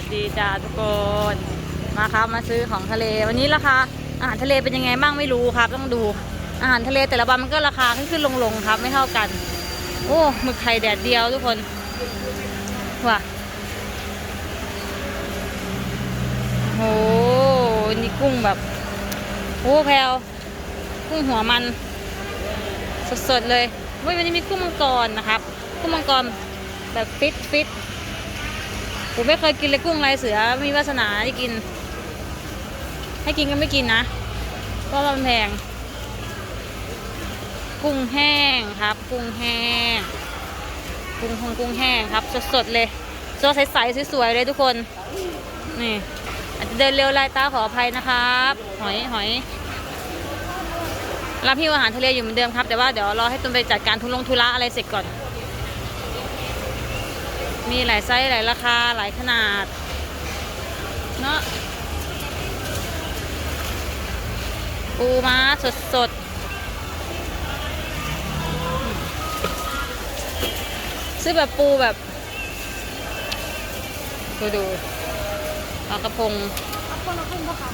วัสดีจ้าทุกคน มาครับมาซื้อของทะเลวันนี้ราคาอาหารทะเลเป็นยังไงบ้างไม่รู้ครับ ต้องดูอาหารทะเลแต่ละวันมันก็ราคาขึ้นขึ้นลงลงๆครับ ไม่เท่ากัน โอ้หมึกไข่แดดเดียวทุกคนว่ะโอ้โหนี่กุ้งแบบโอ้แพลวกุ้งหัวมัน สดๆเลยวันนี้มีกุ้งมังกรนะครับกุ้งมังกรแบบฟิตฟิต ผมไม่เคยกินเลยกุ้งลายเสือไม่มีวาสนาได้กิน ให้กินก็ไม่กินนะเพราะมันแพง กุ้งแห้งครับ กุ้งแห้ง กุ้งหงกุ้งแห้งครับ สดๆเลยตัวใสๆสวยๆเลยทุกคน นี่อาจจะเดินเร็วลายตาขออภัยนะครับ หอยหอยรับพี่อาหารทะเลอยู่เหมือนเดิมครับ แต่ว่าเดี๋ยวรอให้ตุนไปจัดการทุนลงทุระอะไรเสร็จก่อน มีหลายไซส์หลายราคาหลายขนาด เนาะปูม้าสดสดๆซื้อแบบปูแบบ ดูดูปลากระพงคนละครึ่งปะคะ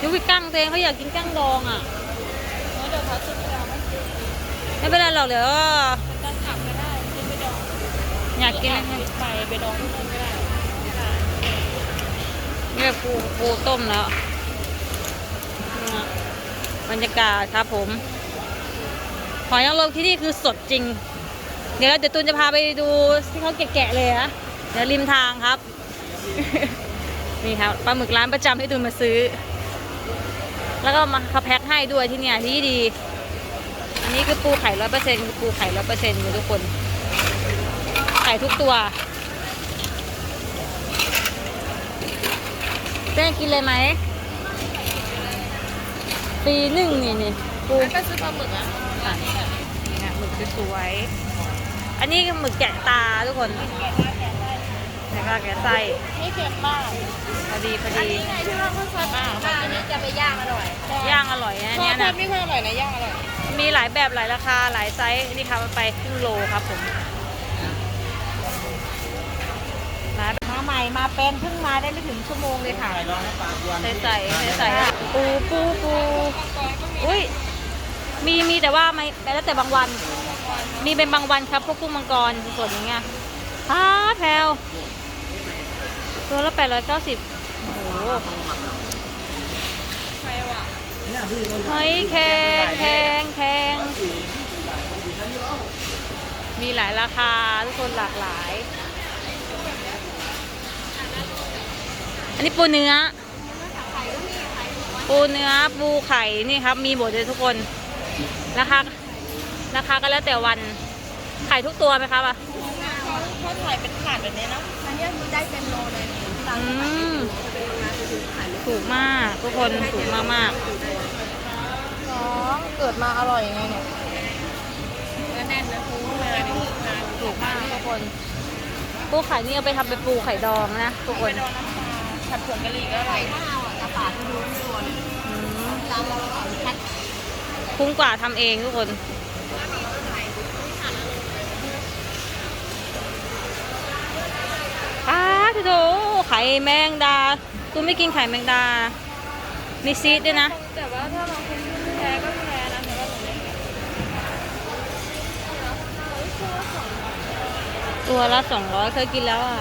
ยูวิกั้งตัวเองเขาอยากกินกั้งดองอะเดี๋ยวเขาสุดแล้วไม่กินไม่เป็นไรหรอกเดี๋ยวก็ จะขับก็ได้กินไปดอง อยากกินไปไปดองที่นู่นก็ได้นี่แบบปูปูต้มแล้วบรรยากาศครับผมหอยนางรมที่นี่คือสดจริง เดี๋ยวเดี๋ยวตูนจะพาไปดูที่เขาแกะๆเลยนะเดี๋ยวริมทางครับ นี่ครับปลาหมึกร้านประจำที่ตูนมาซื้อ แล้วก็มาเขาแพ็คให้ด้วยที่เนี่ยที่ดี อันนี้คือปูไข่ร้อยเปอร์เซ็นต์คือปูไข่ร้อยเปอร์เซ็นต์ทุกคน ไข่ทุกตัวเจ๊กินเลยไหมปีหนึ่งนี่นี่ปูแล้วก็ซื้อปลาหมึกอะอะเนี่ยหมึกสวยๆอันนี้คือหมึกแกะตาทุกคนแล้วก็แกะไส้ไม่เค็มมากพอดีพออันดีนี้ไงที่เราเพิ่งซื้อมาอันนี้จะไปย่างอร่อยย่างอร่อยนะทอเนี่ดยทอนะดไม่ค่อยอร่อยนะย่างอร่อยมีหลายแบบหลายราคาหลายไซส์นี่ค่ะมันไปครึ่งโลครับผม ใหม่มาเป็นเพิ่งมาได้ไม่ถึงชั่วโมงเลยค่ะ ใส่ใส่ใส่ใส่ปูปูปูอุ้ยมีมีแต่ว่าไม่แต่แล้วแต่บางวัน มีเป็นบางวันครับพวกกุ้งมังกรสดๆอย่างเงี้ยพาแพลวตัวละแปดร้อยเก้าสิบโอ้โหเฮ้ยแพงแพงแพงมีหลายราคาทุกคนหลากหลาย อันนี้ปูเนื้อ ปูเนื้อปูไข่นี่ครับ มีหมดเลยทุกคนราคาราคาก็แล้วแต่วันไข่ทุกตัวไหมครับอะเขาถ่ายเป็นถาดแบบนี้เนาะอันนี้มีได้เป็นโลเลยอืมถูกมากทุกคนถูกมากมากน้องเกิดมาอร่อยยังไงเนี่ยแล้วแน่นนะปูมาเนี่ยมาๆถูกมากทุกคนปูไข่นี่เอาไปทำเป็นปูไข่ดองนะทุกคน ผัดผงกะหรี่ก็อร่อยถ้าเอาอะกระป๋าดูดูเลยอืมตามเราแพ็คคุ้มกว่าทำเองทุกคน อ้าโถไข่แมงดาตูไม่กินไข่แมงดา มีซีดด้วยนะ แต่ว่าถ้าบาคนไม่แพ้ก็แพ้นะแต่ว่าหนูไม่แพ้ตัวละสองร้อยเคยกินแล้วอะ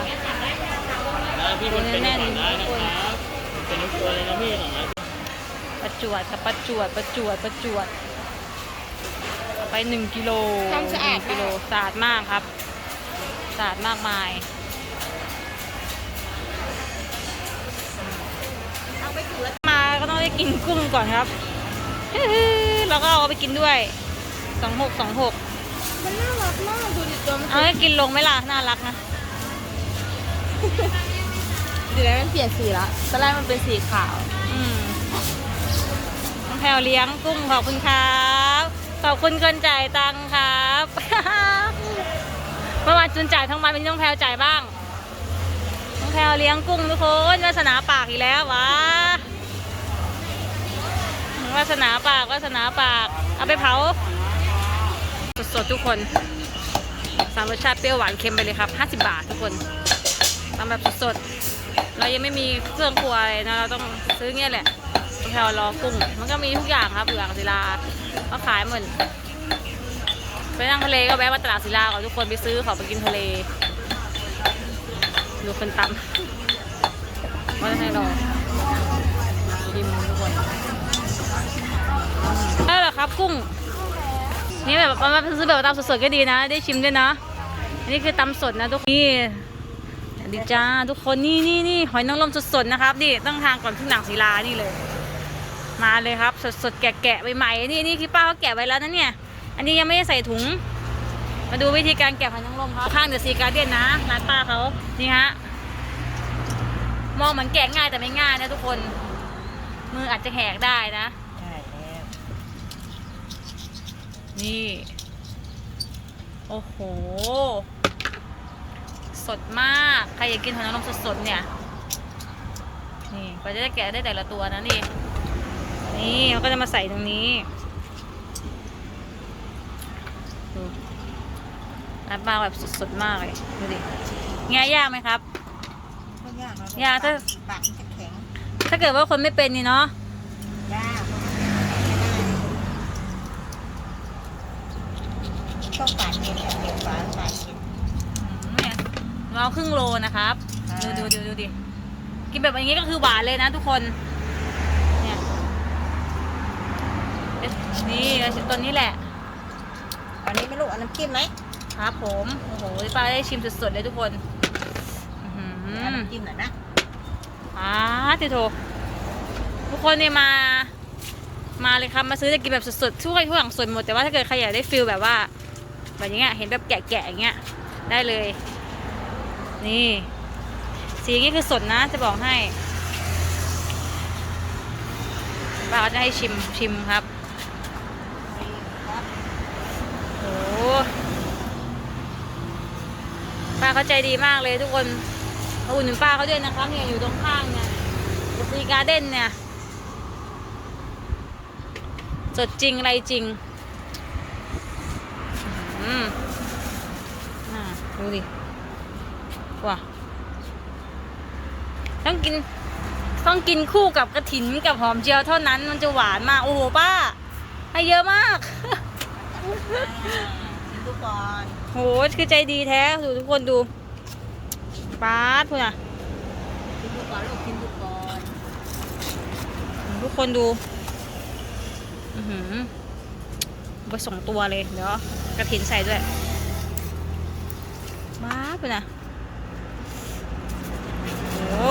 พี่คนเป็นแน่นก่อนได้ๆทุกนะคนครับเป็นทุกตัวเลยนะพี่สองร้อยประจวดค่ะประจวดประจวดประจวด ไปหนึ่งกิโลทำสะอาด หนึ่งกิโลสะอาดมากครับสะอาดมากมาย เอาไปถือแล้วมาก็ต้องได้กินกุ้งก่อนครับ แล้วก็เอาไปกินด้วยสองหกสองหกมันน่ารักมากดูดิตัวมันเอาให้กินลงไหมล่ะน่ารักนะ ดีแล้วมันเปลี่ยนสีละตอนแรกมันเป็นสีขาว อืมน้องแพลวเลี้ยงกุ้งขอบคุณครับ ขอบคุณคนจ่ายตังค์ครับเมื่อวานจุนจ่ายทั้งวันเป็นน้องแพลวจ่ายบ้าง น้องแพลวเลี้ยงกุ้งทุกคนวาสนาปากอีกแล้ววะวาสนาปากวาสนาปาก เอาไปเผา สดๆทุกคนสามรสชาติเปรี้ยวหวานเค็มไปเลยครับ 50 บาททุกคนทำแบบสดๆ เรายังไม่มีเครื่องครัวอะไรนะเราต้องซื้อเงี้ยแหละแถวรอกุ้งมันก็มีทุกอย่างครับอยู่อ่างศิลาก็ขายเหมือนไปนั่งทะเลก็แวะมาตลาดศิลาก่อนทุกคนไปซื้อของไปกินทะเลดูคนตำว่าจะให้รอชิมทุกคนได้เหรอครับกุ้งนี่แบบมาซื้อแบบตำสดๆก็ดีนะ ได้ชิมด้วยนะ อันนี้คือตำสดนะทุกคนนี่สวัส ดีจ้าทุกคนนี่นี่นี่หอยนางรมสดๆนะครับนี่ต้องทานก่อนขึ้นหนังศิลานี่เลย มาเลยครับ สดๆแกะๆใหม่ๆนี่นี่คือป้าเขาแกะไว้แล้วนะเนี่ยอันนี้ยังไม่ได้ใส่ถุง มาดูวิธีการแกะหอยนางรมครับข้างเดอะซีการ์เดียนนะร้านป้าเขานี่ฮะมองเหมือนแกะง่ายแต่ไม่ง่ายนะทุกคน มืออาจจะแหกได้นะใช่แล้วนี่ โอ้โห สดมาก ใครอยากกินหอยนางรมสดๆเนี่ย นี่กว่าจะได้แกะได้แต่ละตัวนะนี่ นี่เขาก็จะมาใส่ตรงนี้ดูน้ำปลาแบบสดๆมากเลยดูดิแงะยากไหมครับ ไม่ยากนะยากถ้า ปากมันจะแข็งถ้าเกิดว่าคนไม่เป็นนี่เนาะ ยากต้องปาดเย็นแบบเดียวฝาปาดเย็นอืมเนี่ย เราเอาครึ่งโลนะครับอ่าดูดูดูดูดิ กินแบบอย่างนี้ก็คือหวานเลยนะทุกคน เนี่ยเอ๊ะนี่ตัวนี้แหละ อันนี้ไม่รู้เอาน้ำจิ้มไหมครับผม โอ้โหป้าได้ชิมสดๆเลยทุกคนอื้อหืเอาอน้ำจิ้มหน่อยนะอ่าติโถทุกคนเนี่ยมา มาเลยครับมาซื้อจะกินแบบสดๆทุกอย่างทุกอย่างสดหมดแต่ว่าถ้าเกิดใครอยากได้ฟิลแบบว่า แบบอย่างเงี้ยเห็นแบบแกะๆอย่างเงี้ยได้เลย นี่ สีอย่างงี้คือสดนะจะบอกให้ป้าจะให้ชิมชิมครับโอ้ป้าเขาใจดีมากเลยทุกคนมาอุ่นหนุนป้าเขาด้วยนะครับเนี่ยอยู่ตรงข้างเนี่ยซีการ์เด้นเนี่ยสดจริงอะไรจริง อืมน่าดูดิ ว้าต้องกิน ต้องกินคู่กับกระถินกับหอมเจียวเท่านั้นมันจะหวานมาก โอ้โหป้า ให้เยอะมากชิมดูก่อนโหคือใจดีแท้ดูทุกคนดูป๊าดพูดอะชิมดูก่อนลูกชิมดูก่อนทุกคนดู อือหือไปส่งตัวเลย เดี๋ยวกระถินใส่ด้วยป๊าดพูดอะโอ้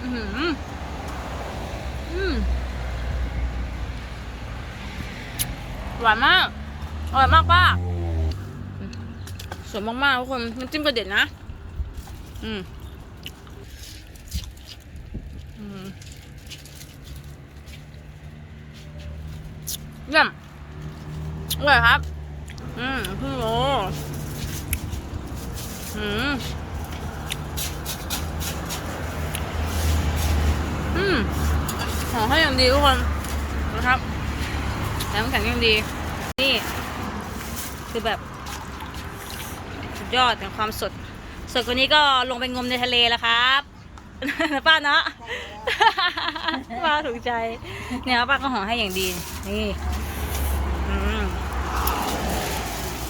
อือหืออืม หวานมาก อร่อยมากป้าสวยมากๆทุกคนน้ำจิ้มกระเด็ดนะ อืมอืมเยี่ยมอร่อยครับ อืมครึ่งโลอืม อืมหอมให้อย่างดีทุกคนนะครับ แล้วน้ำแข็งยังดี นี่คือแบบสุดยอดของความสดสดกว่านี้ก็ลงไปงมในทะเลแล้วครับป้าเนาะป้าถูกใจ เนี่ยป้าก็ห่อให้อย่างดี นี่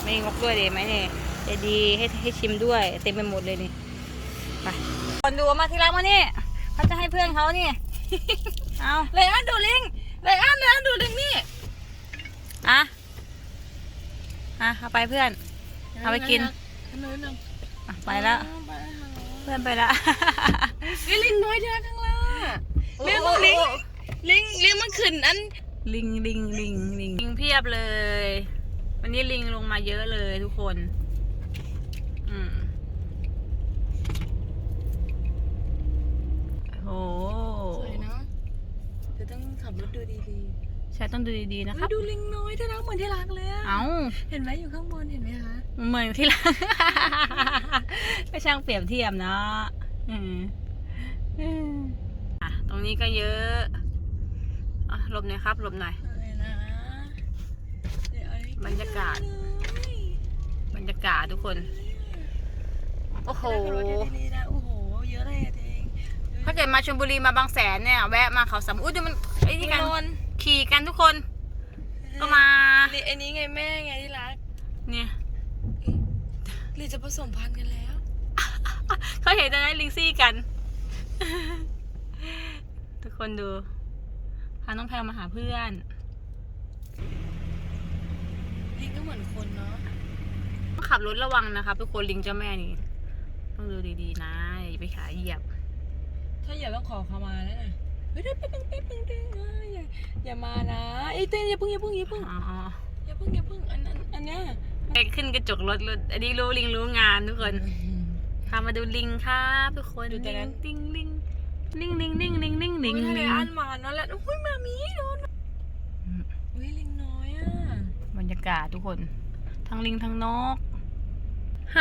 ไม่งกด้วยดีไหมเนี่ยใจดีให้ให้ชิมด้วย เต็มไปหมดเลยนี่ไปคนดูมาที่ร้านมานี่เขาจะให้เพื่อนเขานี่เอาเลยอันดูลิงเลยอันเลยอันดูลิงนี่อะ อะเอาไปเพื่อน เอาไปกินอะไปแล้ว เพื่อนไปแล้วนี่ลิงน้อยเดียวจังเลยเลี้ยงลิงลิงลิงมันขึ้นอันลิงลิงลิงลิงลิงเพียบเลย วันนี้ลิงลงมาเยอะเลยทุกคนอืมโอ้สวยเนาะเธอต้องขับรถดูดี ใช่ต้องดูดีๆๆนะคเฮ้รัยบดูลิงน้อยที่รักเหมือนที่รักเลยอะเอาเห็นไหมอยู่ข้างบนเห็นไหมคะเหมือนที่ร้านก็ช่างเปรียบเทียบเนาะอืมอืมอะตรงนี้ก็เยอะอะหลบหน่อยครับหลบหน่อยอะไรนะเดี๋ยวอันนี้บรรยากาศเลยบรรยากาศทุกคนเฮ้ยโอ้โหรถดีๆนะโอ้โหเยอะเลยอะเองถ้าเกิดมาชลบุรีมาบางแสนเนี่ย แวะมาเขาสามอุ้ยเดี๋ยวมันไอ้นี่กันนอน ขี่กันทุกคน ก็มานี่ไอ้นี้ไงแม่ไงที่รักเนี่ยหรือจะผสมพันธุ์กันแล้ว เขาเห็นตอนนั้นลิงซี่กัน ทุกคนดูพาน้องแพลวมาหาเพื่อน ลิงก็เหมือนคนเนาะต้องขับรถระวังนะครับทุกคนลิงเจ้าแม่นี่ ต้องดูดีๆนะอย่าไปขาเหยียบ ถ้าอย่าต้องขอเขามาแล้วนะ เฮ้ยเดี๋ยวแป๊บนึงแป๊บนึงแป๊บนึงอะอย่าอย่ามานะไอ้ยเต้นอย่าเพิ่งอย่าเพิ่งอย่าเพิ่งอ๋ออย่าเพิ่งอย่าเพิ่งอันนั้นอันเนี้ยไปขึ้นกระจกรถรถอันนี้รู้ลิงรู้งานทุกคนพามาดูลิงครับทุกคนดูแต่นั้น ลิงลิงลิงลิงลิงลิงลิงลิงอุ้ยลิทะเลงอันมานั่นแหละอุ้ยมามีโดนอุ้ยลิงน้อยอะบรรยากาศทุกคน ทั้งลิงทั้งนกไฮ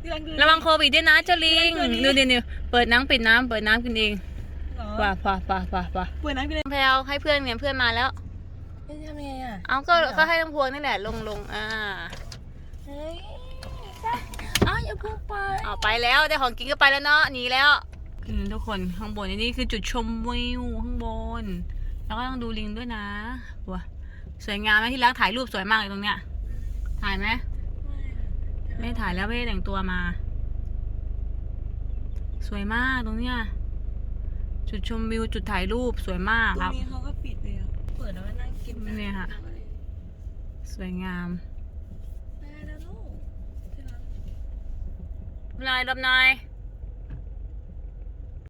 ที่รักดูระวังโควิดด้วยนะเจ้าลิงดูเนี่ยวเปิดน้ำปิดน้ำเปิดน้ำกินเอง ป่าป่าป่าป่าป่าเปิดน้ำไปเลยแพลวให้เพื่อนเนี่ยเพื่อนมาแล้วเฮ้ยทำยังไงอะเอาก็ไม่เหรอก็ให้น้ำพวงนี่แหละลงลงอ่าเฮ้ยอ้าวอย่าเพิ่งไปเอาไปแล้วได้ของกินก็ไปแล้วเนาะหนีแล้วอืมทุกคนข้างบนนี่คือจุดชมวิวข้างบน แล้วก็ต้องดูลิงด้วยนะว้าสวยงามไหมที่รักถ่ายรูปสวยมากเลยตรงเนี้ย ถ่ายไหมไม่ได้ถ่ายแล้วไม่ได้แต่งตัวมา สวยมากตรงเนี้ย จุดชมวิวจุดถ่ายรูปสวยมากตรครังบนี้เขาก็ปิดเลยอะเปิดแล้วก็นั่งกินเนี่ยค่ะ สวยงามได้แล้วลูกที่รักนายรับนาย